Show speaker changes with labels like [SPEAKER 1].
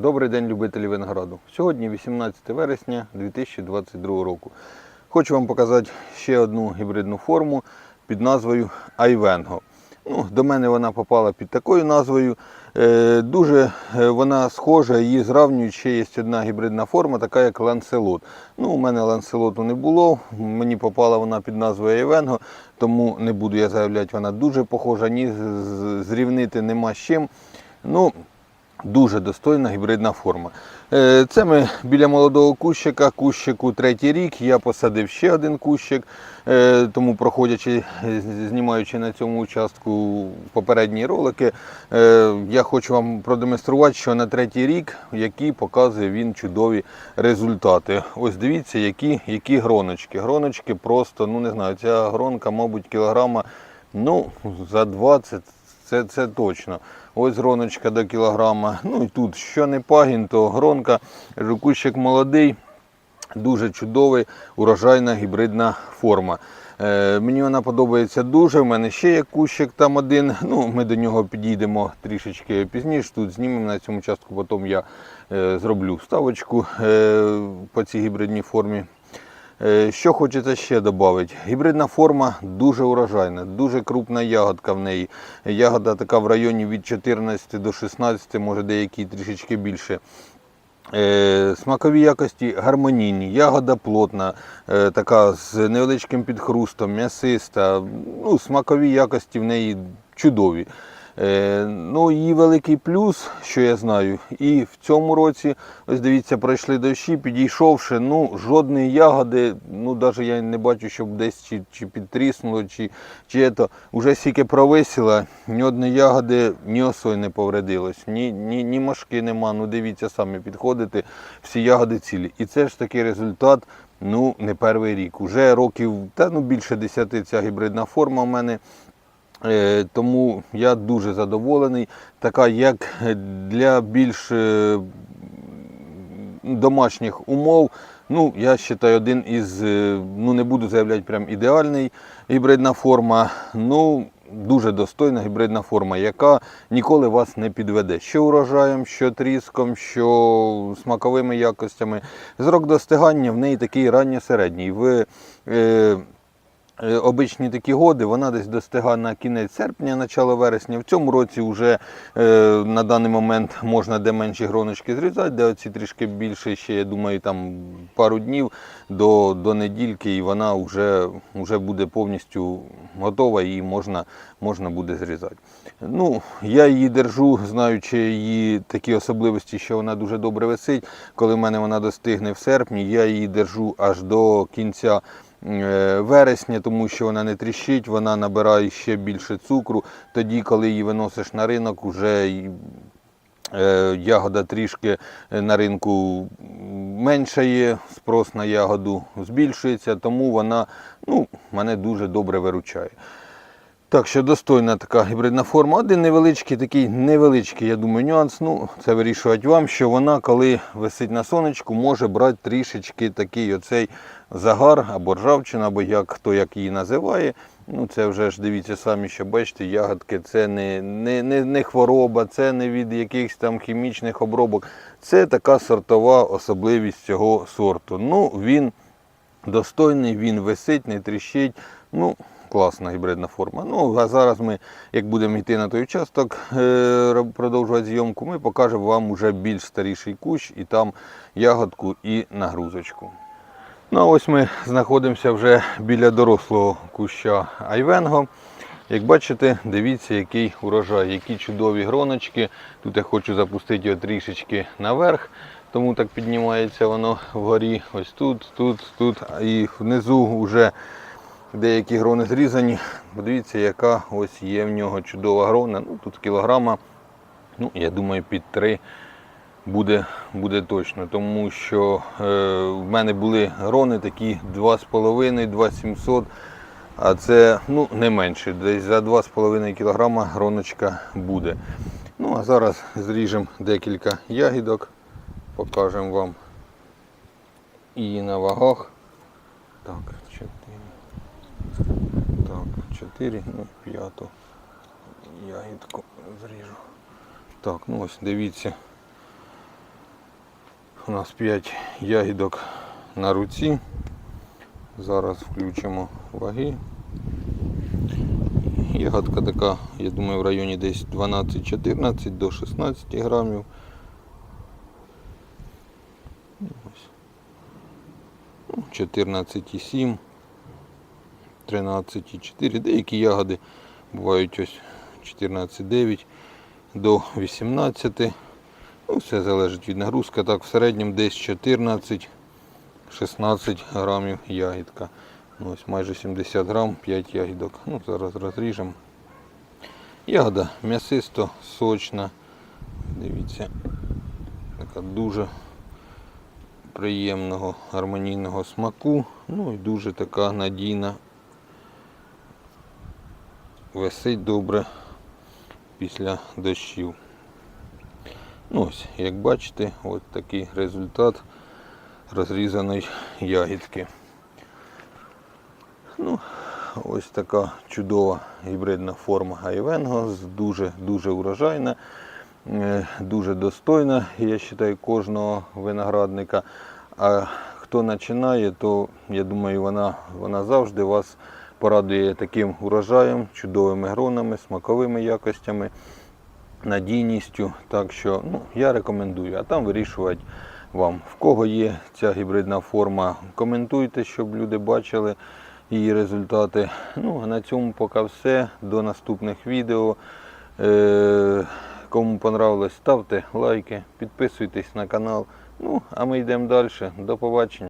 [SPEAKER 1] Добрий день, любителі винограду. Сьогодні 18 вересня 2022 року. Хочу вам показати ще одну гібридну форму під назвою Айвенго. Ну, до мене вона попала під такою назвою. Е, дуже е, вона схожа, її зравнюють. Ще є одна гібридна форма, така як ланселот. Ну, у мене ланселоту не було. Мені попала вона під назвою Айвенго, тому не буду я заявляти, вона дуже похожа, ні зрівнити нема з чим. Ну, Дуже достойна гібридна форма. Е, Це ми біля молодого кущика, кущику третій рік. Я посадив ще один кущик, Е, тому проходячи, е, знімаючи на цьому участку попередні ролики, я хочу вам продемонструвати, що на третій рік, які показує він чудові результати. Ось дивіться, які, які гроночки. Гроночки просто, ну не знаю, ця гронка, мабуть, кілограма ну, за 20 це, це точно. Ось гроночка до кілограма. Ну і тут, що не пагін, то гронка, кущик молодий, дуже чудовий, урожайна гібридна форма. Е, мені вона подобається дуже. У мене ще є кущик там один. Ну, ми до нього підійдемо трішечки пізніше. Тут знімемо на цьому частку, потім я е, зроблю вставочку е, по цій гібридній формі. Е, Що хочеться ще додати? Гібридна форма дуже урожайна, дуже крупна ягодка в неї. Ягода така в районі від 14 до 16, може деякі трішечки більше. Е, Смакові якості гармонійні, ягода плотна, е, така з невеличким підхрустом, м'ясиста. Ну, смакові якості в неї чудові. Е, Ну, її великий плюс, що я знаю, і в цьому році, ось дивіться, пройшли дощі, підійшовши, ну, жодної ягоди, ну, навіть я не бачу, щоб десь чи, чи підтріснуло, чи, чи ето, вже стільки провисіла, ні одної ягоди, ні осой не повредилось, ні, ні, ні мошки нема, ну дивіться, самі підходите, всі ягоди цілі. І це ж такий результат, ну, не перший рік. Уже років, та ну, більше 10 ця гібридна форма в мене. Е, Тому я дуже задоволений. Така як для більш е, домашніх умов. Ну, я вважаю, один із, е, ну не буду заявляти прям ідеальний гібридна форма. Ну, дуже достойна гібридна форма, яка ніколи вас не підведе. Що урожаєм, що тріском, що смаковими якостями. Зрок достигання в неї такий ранньо-середній. Е, Е, Обичні такі годи, вона десь достигає на кінець серпня, начало вересня. В цьому році вже е, на даний момент можна де менші гроночки зрізати, де оці трішки більше, ще я думаю, там пару днів до, до недільки, і вона вже, вже буде повністю готова, і можна, можна буде зрізати. Ну, я її держу, знаючи її такі особливості, що вона дуже добре висить. Коли в мене вона достигне в серпні, я її держу аж до кінця е, вересня, тому що вона не тріщить, вона набирає ще більше цукру. Тоді, коли її виносиш на ринок, вже е, ягода трішки е, на ринку меншає, спрос на ягоду збільшується, тому вона ну, мене дуже добре виручає. Так що достойна така гібридна форма. Один невеличкий, такий невеличкий, я думаю, нюанс. Ну, це вирішувати вам, що вона, коли висить на сонечку, може брати трішечки такий оцей загар або ржавчина, або як хто як її називає. Ну, це вже ж дивіться самі, що бачите, ягодки це не, не, не, не хвороба, це не від якихось там хімічних обробок. Це така сортова особливість цього сорту. Ну, він достойний, він висить, не тріщить. Ну, класна гібридна форма. Ну, а зараз ми, як будемо йти на той участок, е, продовжувати зйомку, ми покажемо вам уже більш старіший кущ і там ягодку і нагрузочку. Ну, а ось ми знаходимося вже біля дорослого куща Айвенго. Як бачите, дивіться, який урожай, які чудові гроночки. Тут я хочу запустити його трішечки наверх, тому так піднімається воно вгорі. Ось тут, тут, тут. І внизу вже деякі грони зрізані. Подивіться, яка ось є в нього чудова грона. Ну, тут кілограма, ну, я думаю, під три буде, буде точно, тому що е, в мене були грони такі 2,5, 2,700, а це ну, не менше, десь за 2,5 кг гроночка буде. Ну а зараз зріжемо декілька ягідок, покажемо вам і на вагах. Так, 4. Так, 4, ну, п'яту ягідку зріжу. Так, ну ось дивіться. У нас 5 ягідок на руці. Зараз включимо ваги. Ягодка така, я думаю, в районі десь 12-14 до 16 грамів. Ось. Ну, 14,7, 13,4. Деякі ягоди бувають ось 14,9 до 18. Ну, все залежить від нагрузки. Так, в середньому десь 14 16 грамів ягідка. Ну, ось майже 70 грам, 5 ягідок. Ну, зараз розріжемо. Ягода м'ясисто, сочна. Дивіться, така дуже приємного гармонійного смаку. Ну і дуже така надійна. Висить добре після дощів. Ну ось, як бачите, от такий результат розрізаної ягідки. Ну, ось така чудова гібридна форма Айвенго, дуже-дуже урожайна, е, дуже достойна, я вважаю, кожного виноградника. А хто починає, то я думаю, вона, вона завжди вас порадує таким урожаєм, чудовими гронами, смаковими якостями надійністю. Так що ну, я рекомендую, а там вирішувати вам. В кого є ця гібридна форма, коментуйте, щоб люди бачили її результати. Ну, а на цьому поки все. До наступних відео. Е, Кому понравилось, ставте лайки, підписуйтесь на канал. Ну, а ми йдемо далі. До побачення.